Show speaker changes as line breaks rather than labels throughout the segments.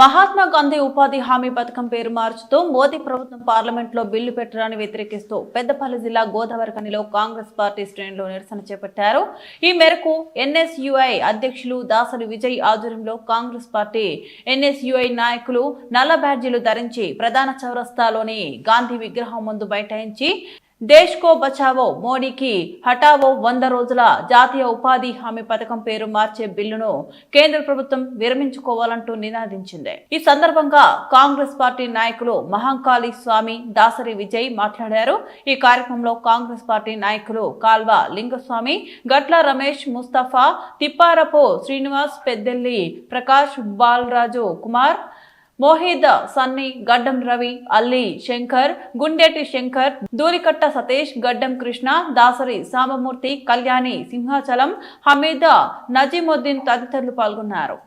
మహాత్మా గాంధీ ఉపాధి హామీ పథకం పేరు మార్చుతూ మోదీ ప్రభుత్వం పార్లమెంట్లో బిల్లు పెట్టడాన్ని వ్యతిరేకిస్తూ పెద్దపల్లి జిల్లా గోదావరిఖనిలో కాంగ్రెస్ పార్టీ శ్రేణులు నిరసన చేపట్టారు. ఈ మేరకు ఎన్ఎస్యుఐ అధ్యక్షులు దాసరి విజయ్ ఆధ్వర్యంలో కాంగ్రెస్ పార్టీ ఎన్ఎస్యుఐ నాయకులు నల్ల బ్యాడ్జీలు ధరించి ప్రధాన చౌరస్తాలోని గాంధీ విగ్రహం ముందు బైఠాయించి దేశ్ కో బచావో మోడీకి హటావో వంద రోజుల జాతీయ ఉపాధి హామీ పథకం పేరు మార్చే బిల్లును కేంద్ర ప్రభుత్వం విరమించుకోవాలంటూ నినాదించింది. ఈ సందర్భంగా కాంగ్రెస్ పార్టీ నాయకులు మహంకాళి స్వామి దాసరి విజయ్ మాట్లాడారు. ఈ కార్యక్రమంలో కాంగ్రెస్ పార్టీ నాయకులు కాల్వ లింగస్వామి గట్ల రమేష్ ముస్తఫా తిప్పారపు శ్రీనివాస్ పెద్దెల్లి ప్రకాష్ బాలరాజు కుమార్ మోహిద్ సన్నీ గడ్డం రవి అల్లి శంకర్ గుండెటి శంకర్ దూలికట్ట సతీష్ గడ్డం కృష్ణ దాసరి సాంబమూర్తి కళ్యాణి సింహాచలం హమీద్ నజీముద్దీన్ తదితరులు పాల్గొన్నారు.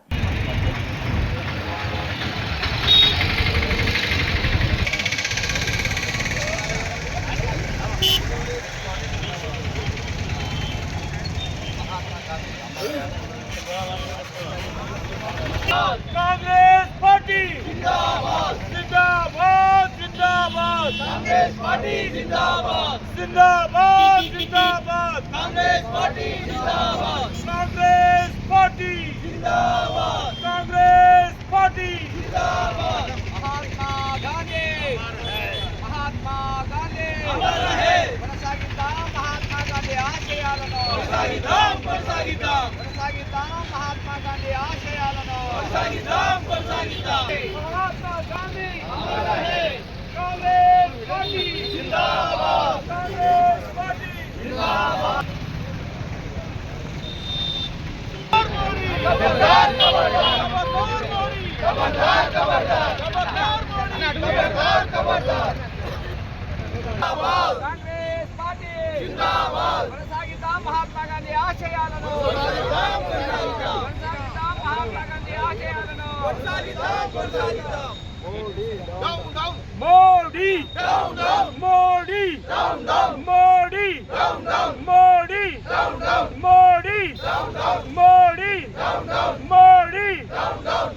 కాంగ్రెస్! जिंदाबाद जिंदाबाद जिंदाबाद कांग्रेस पार्टी जिंदाबाद जिंदाबाद जिंदाबाद कांग्रेस पार्टी जिंदाबाद कांग्रेस पार्टी जिंदाबाद कांग्रेस पार्टी जिंदाबाद महात्मा गांधी महात्मा गांधी అమర్ రహే కొనసాగిద్దాం మహాత్మా గాంధీ ఆశయాలను కొనసాగిద్దాం కొనసాగిద్దాం కొనసాగిద్దాం మహాత్మా గాంధీ ఆశయాలను కొనసాగిద్దాం కొనసాగిద్దాం పార్టీ జిందాబాద్ కొనసాగిద్దాం మహాత్మా గాంధీ ఆశయాలను కొనసాగిద్దాం మహాత్మా గాంధీ ఆశయాలను కొనసాగిద్దాం కొనసాగిద్దాం మోడీ డౌన్ డౌన్ మోడీ మోడీ మోడీ మోడీ మోడీ మోడీ మోడీ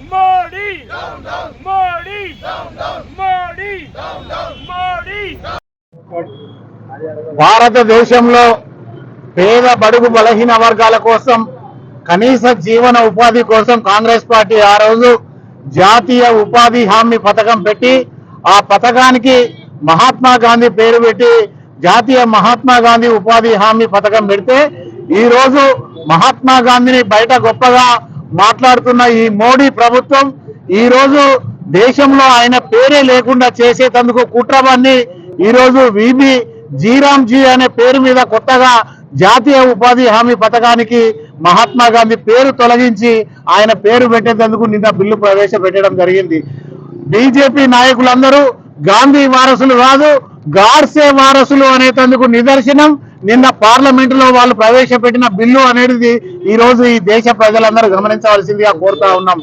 మోడీ మోడీ మోడీ మోడీ
భారతదేశంలో పేద బడుగు బలహీన వర్గాల కోసం కనీస జీవన ఉపాధి కోసం కాంగ్రెస్ పార్టీ ఆ రోజు జాతీయ ఉపాధి హామీ పథకం పెట్టి ఆ పథకానికి మహాత్మా గాంధీ పేరు పెట్టి జాతీయ మహాత్మా గాంధీ ఉపాధి హామీ పథకం పెడితే ఈరోజు మహాత్మా గాంధీని బయట గొప్పగా మాట్లాడుతున్న ఈ మోడీ ప్రభుత్వం ఈరోజు దేశంలో ఆయన పేరే లేకుండా చేసేటందుకు కుట్రవాన్ని ఈరోజు రోజు విబి జీరామ్జీ అనే పేరు మీద కొత్తగా జాతీయ ఉపాధి హామీ పథకానికి మహాత్మా గాంధీ పేరు తొలగించి ఆయన పేరు పెట్టేందుకు నిన్న బిల్లు ప్రవేశపెట్టడం జరిగింది. బీజేపీ నాయకులందరూ గాంధీ వారసులు కాదు గాడ్సే వారసులు అనేటందుకు నిదర్శనం. నిన్న పార్లమెంట్లో వాళ్ళు ప్రవేశపెట్టిన బిల్లు అనేది ఈ రోజు ఈ దేశ ప్రజలందరూ గమనించవలసిందిగా కోరుతా ఉన్నాం.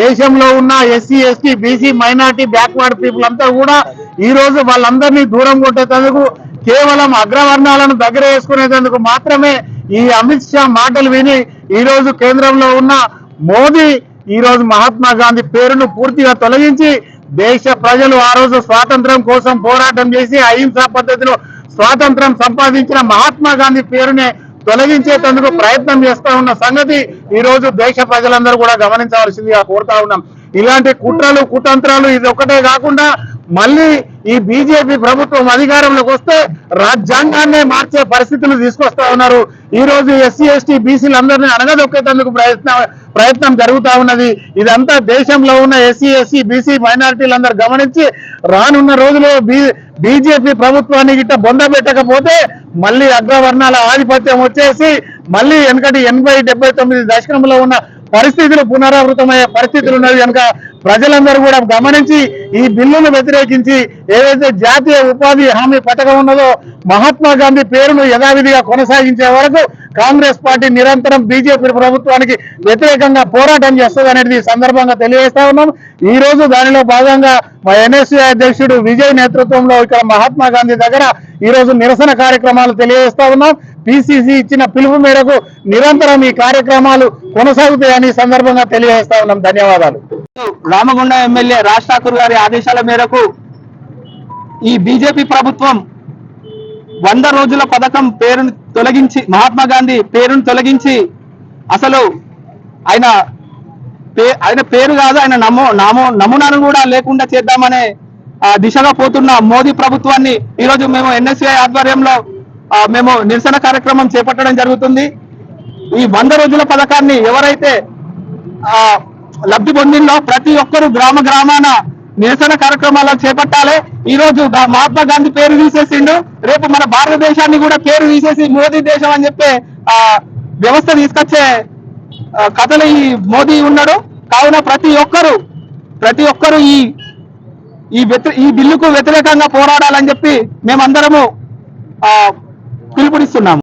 దేశంలో ఉన్న SC ST BC minority backward people అంతా కూడా ఈ రోజు వాళ్ళందరినీ దూరం కొట్టేటందుకు కేవలం అగ్రవర్ణాలను దగ్గర వేసుకునేటందుకు మాత్రమే ఈ అమిత్ షా మాటలు విని ఈ రోజు కేంద్రంలో ఉన్న మోదీ ఈ రోజు మహాత్మా గాంధీ పేరును పూర్తిగా తొలగించి దేశ ప్రజలు ఆ రోజు స్వాతంత్రం కోసం పోరాటం చేసి అహింసా పద్ధతిలో స్వాతంత్రం సంపాదించిన మహాత్మా గాంధీ పేరునే తొలగించేందుకు ప్రయత్నం చేస్తా ఉన్న సంగతి ఈ రోజు దేశ ప్రజలందరూ కూడా గమనించవలసిందిగా కోరుతా ఉన్నాం. ఇలాంటి కుట్రలు కుతంత్రాలు ఇది ఒకటే కాకుండా మళ్ళీ ఈ బీజేపీ ప్రభుత్వం అధికారంలోకి వస్తే రాజ్యాంగాన్నే మార్చే పరిస్థితులు తీసుకొస్తా ఉన్నారు. ఈ రోజు ఎస్సీ ఎస్టీ బీసీలందరినీ అణగదొక్కేందుకు ప్రయత్నం ప్రయత్నం జరుగుతా ఉన్నది. ఇదంతా దేశంలో ఉన్న ఎస్సీ ఎస్సీ బీసీ మైనారిటీలందరూ గమనించి రానున్న రోజుల్లో బీజేపీ ప్రభుత్వాన్ని గిట్ట బొంద పెట్టకపోతే మళ్ళీ అగ్రవర్ణాల ఆధిపత్యం వచ్చేసి మళ్ళీ వెనకటి ఎనభై డెబ్బై తొమ్మిది దశకంలో ఉన్న పరిస్థితులు పునరావృతమయ్యే పరిస్థితులు ఉన్నది కనుక ప్రజలందరూ కూడా గమనించి ఈ బిల్లును వ్యతిరేకించి ఏదైతే జాతీయ ఉపాధి హామీ పథకం ఉన్నదో మహాత్మా గాంధీ పేరును యథావిధిగా కొనసాగించే వరకు కాంగ్రెస్ పార్టీ నిరంతరం బీజేపీ ప్రభుత్వానికి వ్యతిరేకంగా పోరాటం చేస్తుంది అనేది ఈ సందర్భంగా తెలియజేస్తా ఉన్నాం. ఈ రోజు దానిలో భాగంగా మా ఎన్ఎస్సీ అధ్యక్షుడు విజయ్ నేతృత్వంలో ఇక్కడ మహాత్మా గాంధీ దగ్గర ఈ రోజు నిరసన కార్యక్రమాలు తెలియజేస్తా ఉన్నాం. పిసిసి ఇచ్చిన పిలుపు మేరకు నిరంతరం ఈ కార్యక్రమాలు కొనసాగుతాయని సందర్భంగా తెలియజేస్తా ఉన్నాం. ధన్యవాదాలు.
రామగుండ ఎమ్మెల్యే రాజ్ ఠాకూర్ గారి ఆదేశాల మేరకు ఈ బీజేపీ ప్రభుత్వం వంద రోజుల పథకం పేరును తొలగించి మహాత్మా గాంధీ పేరును తొలగించి అసలు ఆయన ఆయన పేరు కాదు ఆయన నమో నామో నమూనాను కూడా లేకుండా చేద్దామనే ఆ, దిశగా పోతున్న మోదీ ప్రభుత్వాన్ని ఈరోజు మేము ఎన్ఎస్ఐ ఆధ్వర్యంలో మేము నిరసన కార్యక్రమం చేపట్టడం జరుగుతుంది. ఈ వంద రోజుల పథకాన్ని ఎవరైతే ఆ లబ్ధి పొందిందో ప్రతి ఒక్కరు గ్రామ గ్రామాన నిరసన కార్యక్రమాలు చేపట్టాలి. ఈ రోజు మహాత్మా గాంధీ పేరు తీసేసిండు. రేపు మన భారతదేశాన్ని కూడా పేరు తీసేసి మోదీ దేశం అని చెప్పే ఆ వ్యవస్థ తీసుకొచ్చే కథలు ఈ మోదీ ఉన్నాడు. కావున ప్రతి ఒక్కరు ప్రతి ఒక్కరు ఈ ఈ ఈ బిల్లుకు వ్యతిరేకంగా పోరాడాలని చెప్పి మేమందరము ఆ పిలుపునిస్తున్నాము